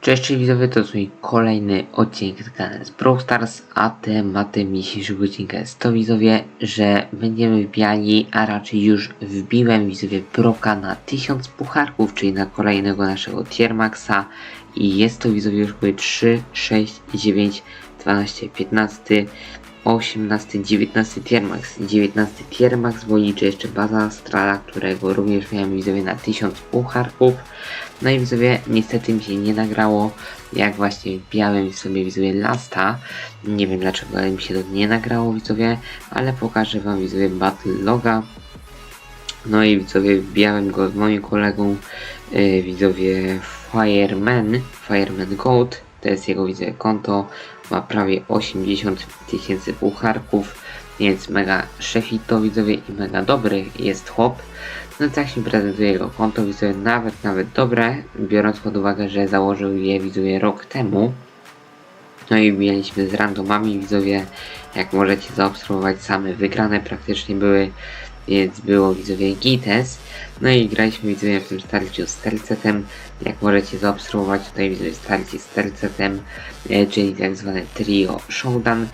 Cześć widzowie, to jest mój kolejny odcinek z kanału z Brawl Stars, a tematem dzisiejszego odcinka jest to widzowie, że będziemy wbijali, a raczej już wbiłem widzowie Broka na 1000 pucharków, czyli na kolejnego naszego tier maxa i jest to widzowie już były 3, 6, 9, 12, 15, 18, 19 tier max, 19 tier max, bo liczę jeszcze baza astrala, którego również miałem widzowie na 1000 pucharków. No i widzowie, niestety mi się nie nagrało, jak właśnie wbijałem sobie widzowie lasta. Nie wiem dlaczego, ale mi się to nie nagrało widzowie, ale pokażę wam widzowie battle loga. No i widzowie, wbijałem go z moim kolegą, yy, widzowie Fireman, Fireman Gold, to jest jego widzowie konto, ma prawie 80 tysięcy pucharków, więc mega szefito widzowie i mega dobry jest chłop. No tak się prezentuje jego konto, widzowie nawet, nawet dobre, biorąc pod uwagę, że założył je widzowie rok temu. No i bijaliśmy z randomami widzowie, jak możecie zaobserwować same wygrane praktycznie były, więc było widzowie Gites. No i graliśmy widzowie w tym starciu z Tercetem, jak możecie zaobserwować tutaj widzowie starcie z Tercetem, e, czyli tak zwane trio showdown.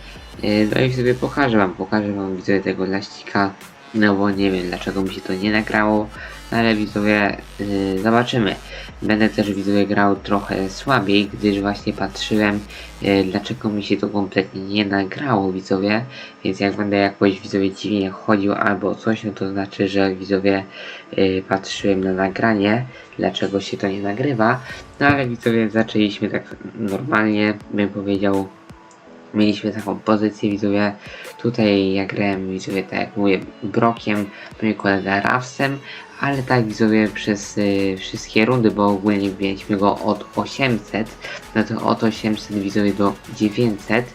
E, no i sobie pokażę wam, pokażę wam widzowie tego laścika, no bo nie wiem dlaczego mi się to nie nagrało, ale widzowie yy, zobaczymy. Będę też widzowie grał trochę słabiej, gdyż właśnie patrzyłem yy, dlaczego mi się to kompletnie nie nagrało widzowie, więc jak będę jakoś widzowie dziwnie chodził albo coś, no to znaczy, że widzowie yy, patrzyłem na nagranie, dlaczego się to nie nagrywa, no ale widzowie zaczęliśmy tak normalnie, bym powiedział, mieliśmy taką pozycję widzowie. Tutaj ja grałem widzowie tak jak mówię Brokiem, mój kolega Rafsem, ale tak widzowie przez y, wszystkie rundy, bo ogólnie wbiliśmy go od 800, no to od 800 widzowie do 900,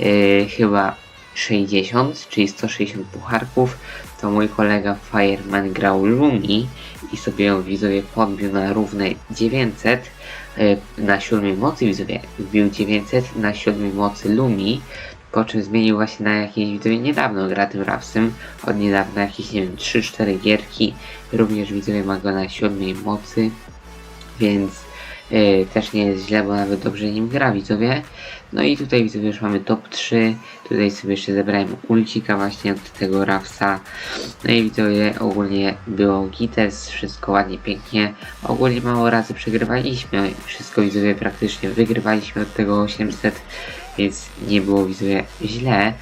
y, chyba 60, czyli 160 pucharków, to mój kolega Fireman grał Lumi i sobie ją widzowie podbił na równe 900 y, na siódmej mocy widzowie wbił 900 na siódmej mocy Lumi po czym zmienił właśnie na jakieś widzowie niedawno gra tym Rapsem od niedawna jakieś nie wiem 3-4 gierki również widzowie ma go na siódmej mocy więc y, też nie jest źle, bo nawet dobrze nim gra widzowie. No i tutaj widzowie już mamy top 3. Tutaj sobie jeszcze zebrałem ulcika właśnie od tego Rafsa. No i widzowie ogólnie było gites, wszystko ładnie, pięknie. Ogólnie mało razy przegrywaliśmy. Wszystko widzowie praktycznie wygrywaliśmy od tego 800, więc nie było widzowie źle.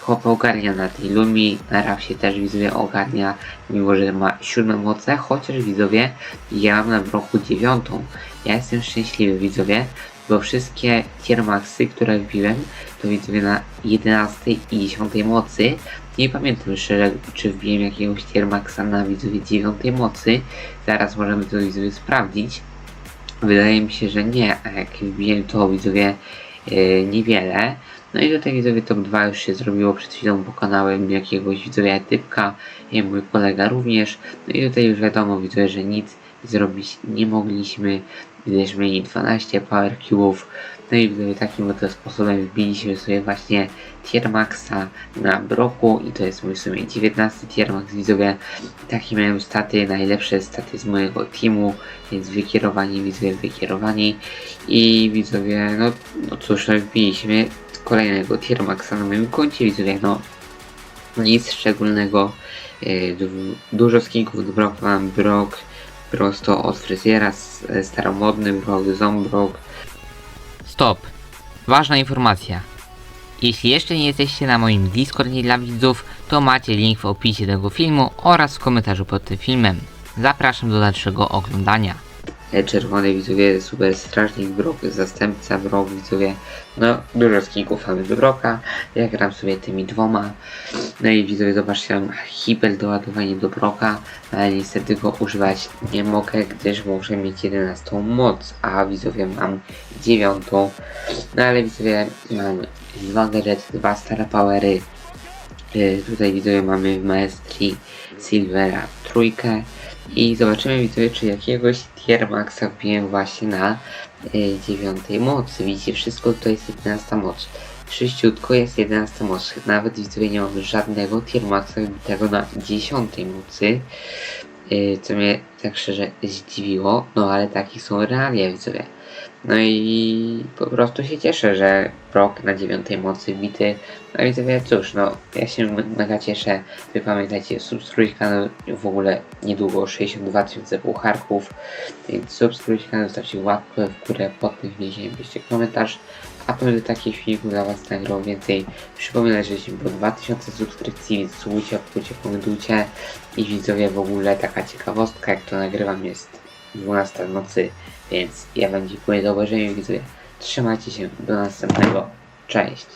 Chłop ogarnia na tej Lumi, na Rafsie też widzowie ogarnia, mimo że ma siódme moce, chociaż widzowie ja mam na roku dziewiątą. Ja jestem szczęśliwy widzowie, bo wszystkie tiermaxy, które wbiłem, to widzowie na 11 i 10 mocy. Nie pamiętam szczerze, czy wbiłem jakiegoś tiermaxa na widzowie 9 mocy. Zaraz możemy to widzowie sprawdzić. Wydaje mi się, że nie, a jak wbiłem to widzowie niewiele. No i tutaj widzowie top 2 już się zrobiło, przed chwilą pokonałem jakiegoś widzowie typka, mój kolega również. No i tutaj już wiadomo widzowie, że nic zrobić nie mogliśmy, gdyż mieli 12 power cube'ów. No i takim oto sposobem wbiliśmy sobie właśnie tier maxa na broku i to jest mój w sumie 19 tier max widzowie. Takie miałem staty, najlepsze staty z mojego teamu, więc wykierowani widzowie, wykierowani i widzowie, no, no cóż, no wbiliśmy kolejnego tier maxa na moim koncie widzowie, no nic szczególnego, du- dużo skinków do broku mam, brok prosto od fryzjera, s- staromodny brok, zombrok, Stop. Ważna informacja. Jeśli jeszcze nie jesteście na moim Discordzie dla widzów, to macie link w opisie tego filmu oraz w komentarzu pod tym filmem. Zapraszam do dalszego oglądania. E, czerwony widzowie, super strażnik Brok, zastępca Brok widzowie, no dużo skinków mamy do Broka, ja gram sobie tymi dwoma, no i widzowie zobaczcie mam hiper doładowanie do Broka, ale niestety go używać nie mogę, gdyż muszę mieć 11 moc, a widzowie mam 9, no ale widzowie mam dwa gadżety, dwa stare powery, E, Tutaj widzowie mamy w Maestrii Silvera trójkę i zobaczymy widzowie czy jakiegoś tier maxa wbiłem właśnie na e, dziewiątej mocy. Widzicie wszystko to jest 11 moc. Wszyściutko jest 11 moc. Nawet widzowie nie mamy żadnego tier maxa wbitego na 10 mocy. yy, co mnie tak szczerze zdziwiło, no ale takie są realia widzowie. No i po prostu się cieszę, że Brock na dziewiątej mocy bity. No i widzowie, cóż, no ja się me- mega cieszę. Wy pamiętajcie, subskrybujcie kanał w ogóle niedługo 62 tysiące pucharków. Więc subskrybujcie kanał, zostawcie łapkę w górę pod tym filmem, piszcie komentarz. A to będę takich filmików dla Was nagrał więcej. Przypominam, że jeśli było 2000 subskrypcji, więc subujcie, obkujcie, komentujcie. I widzowie w ogóle taka ciekawostka, jak to nagrywam jest 12 w nocy, więc ja Wam dziękuję za obejrzenie widzowie. Trzymajcie się, do następnego. Cześć.